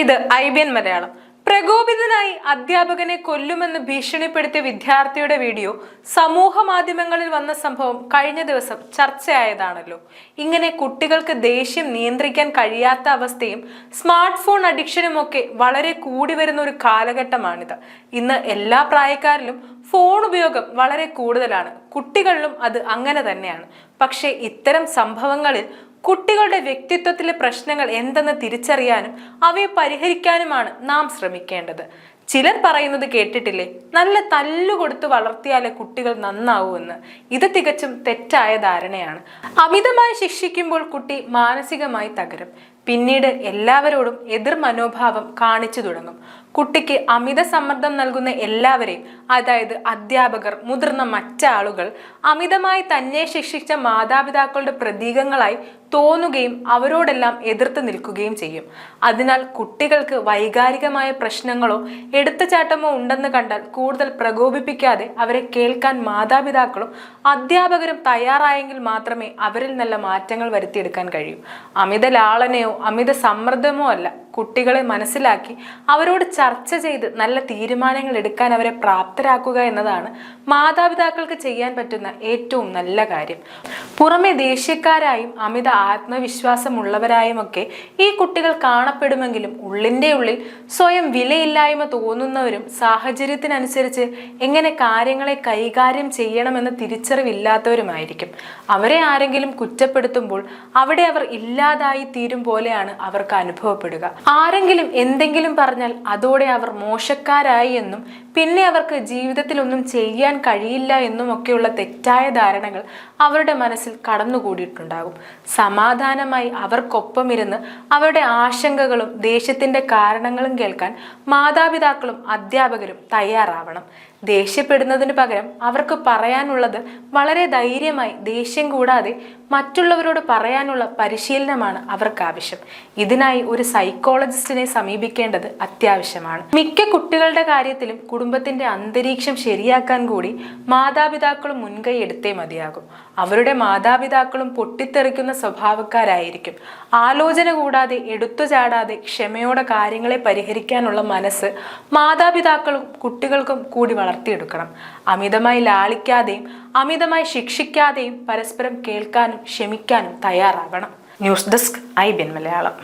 ഇത് I B N Malayalam. പ്രകോപിതനായി അധ്യാപകനെ കൊല്ലുമെന്ന് ഭീഷണിപ്പെടുത്തിയ വിദ്യാർത്ഥിയുടെ വീഡിയോ സമൂഹ മാധ്യമങ്ങളിൽ വന്ന സംഭവം കഴിഞ്ഞ ദിവസം ചർച്ചയായതാണല്ലോ. ഇങ്ങനെ കുട്ടികൾക്ക് ദേഷ്യം നിയന്ത്രിക്കാൻ കഴിയാത്ത അവസ്ഥയും സ്മാർട്ട് ഫോൺ അഡിക്ഷനുമൊക്കെ വളരെ കൂടി വരുന്ന ഒരു കാലഘട്ടമാണിത്. ഇന്ന് എല്ലാ പ്രായക്കാരിലും ഫോൺ ഉപയോഗം വളരെ കൂടുതലാണ്. കുട്ടികളിലും അത് അങ്ങനെ തന്നെയാണ്. പക്ഷേ ഇത്തരം സംഭവങ്ങളിൽ കുട്ടികളുടെ വ്യക്തിത്വത്തിലെ പ്രശ്നങ്ങൾ എന്തെന്ന് തിരിച്ചറിയാനും അവയെ പരിഹരിക്കാനുമാണ് നാം ശ്രമിക്കേണ്ടത്. ചിലർ പറയുന്നത് കേട്ടിട്ടില്ലേ? നല്ല തല്ലുകൊടുത്ത് വളർത്തിയാലേ കുട്ടികൾ നന്നാവൂ എന്ന്. ഇത് തികച്ചും തെറ്റായ ധാരണയാണ്. അമിതമായി ശിക്ഷിക്കുമ്പോൾ കുട്ടി മാനസികമായി തകരും. പിന്നീട് എല്ലാവരോടും എതിർ മനോഭാവം കാണിച്ചു തുടങ്ങും. കുട്ടിക്ക് അമിത സമ്മർദ്ദം നൽകുന്ന എല്ലാവരെയും അതായത് അധ്യാപകർ മുതിർന്ന മറ്റാളുകൾ അമിതമായി തന്നെ ശിക്ഷിച്ച മാതാപിതാക്കളുടെ പ്രതീകങ്ങളായി തോന്നുകയും അവരോടെല്ലാം എതിർത്ത് നിൽക്കുകയും ചെയ്യും. അതിനാൽ കുട്ടികൾക്ക് വൈകാരികമായ പ്രശ്നങ്ങളോ എടുത്തുചാട്ടമോ ഉണ്ടെന്ന് കണ്ടാൽ കൂടുതൽ പ്രകോപിപ്പിക്കാതെ അവരെ കേൾക്കാൻ മാതാപിതാക്കളും അധ്യാപകരും തയ്യാറായെങ്കിൽ മാത്രമേ അവരിൽ നല്ല മാറ്റങ്ങൾ വരുത്തിയെടുക്കാൻ കഴിയൂ. അമിത ലാളനയോ അമിത സമ്മർദ്ദമോ അല്ല. കുട്ടികളെ മനസ്സിലാക്കി അവരോട് ചർച്ച ചെയ്ത് നല്ല തീരുമാനങ്ങൾ എടുക്കാൻ അവരെ പ്രാപ്തരാക്കുക എന്നതാണ് മാതാപിതാക്കൾക്ക് ചെയ്യാൻ പറ്റുന്ന ഏറ്റവും നല്ല കാര്യം. പുറമെ ദേഷ്യക്കാരായും അമിത ആത്മവിശ്വാസമുള്ളവരായും ഒക്കെ ഈ കുട്ടികൾ കാണപ്പെടുമെങ്കിലും ഉള്ളിന്റെ ഉള്ളിൽ സ്വയം വിലയില്ലായ്മ തോന്നുന്നവരും സാഹചര്യത്തിനനുസരിച്ച് എങ്ങനെ കാര്യങ്ങളെ കൈകാര്യം ചെയ്യണമെന്ന് തിരിച്ചറിവില്ലാത്തവരുമായിരിക്കും. അവരെ ആരെങ്കിലും കുറ്റപ്പെടുത്തുമ്പോൾ അവിടെ അവർ ഇല്ലാതായി തീരും പോലെയാണ് അവർക്ക് അനുഭവപ്പെടുക. ആരെങ്കിലും എന്തെങ്കിലും പറഞ്ഞാൽ അതോടെ അവർ മോശക്കാരായി എന്നും പിന്നെ അവർക്ക് ജീവിതത്തിൽ ഒന്നും ചെയ്യാൻ കഴിയില്ല എന്നും ഒക്കെയുള്ള തെറ്റായ ധാരണകൾ അവരുടെ മനസ്സിൽ കടന്നുകൂടിയിട്ടുണ്ടാകും. സമാധാനമായി അവർക്കൊപ്പം ഇരുന്ന് അവരുടെ ആശങ്കകളും ദേഷ്യത്തിന്റെ കാരണങ്ങളും കേൾക്കാൻ മാതാപിതാക്കളും അധ്യാപകരും തയ്യാറാവണം. ദേഷ്യപ്പെടുന്നതിന് പകരം അവർക്ക് പറയാനുള്ളത് വളരെ ധൈര്യമായി ദേഷ്യം കൂടാതെ മറ്റുള്ളവരോട് പറയാനുള്ള പരിശീലനമാണ് അവർക്ക് ആവശ്യം. ഇതിനായി ഒരു സൈക്കോളജിസ്റ്റിനെ സമീപിക്കേണ്ടത് അത്യാവശ്യമാണ്. മിക്ക കുട്ടികളുടെ കാര്യത്തിലും കുടുംബത്തിന്റെ അന്തരീക്ഷം ശരിയാക്കാൻ കൂടി മാതാപിതാക്കളും മുൻകൈ എടുത്തേ മതിയാകും. അവരുടെ മാതാപിതാക്കളും പൊട്ടിത്തെറിക്കുന്ന സ്വഭാവക്കാരായിരിക്കും. ആലോചന കൂടാതെ എടുത്തു ചാടാതെ ക്ഷമയോടെ കാര്യങ്ങളെ പരിഹരിക്കാനുള്ള മനസ്സ് മാതാപിതാക്കളും കുട്ടികൾക്കും കൂടി വളർത്തിയെടുക്കണം. അമിതമായി ലാളിക്കാതെയും അമിതമായി ശിക്ഷിക്കാതെയും പരസ്പരം കേൾക്കാനും ക്ഷമിക്കാനും തയ്യാറാകണം. ന്യൂസ് ഡെസ്ക് ഐ ബിൻ മലയാളം.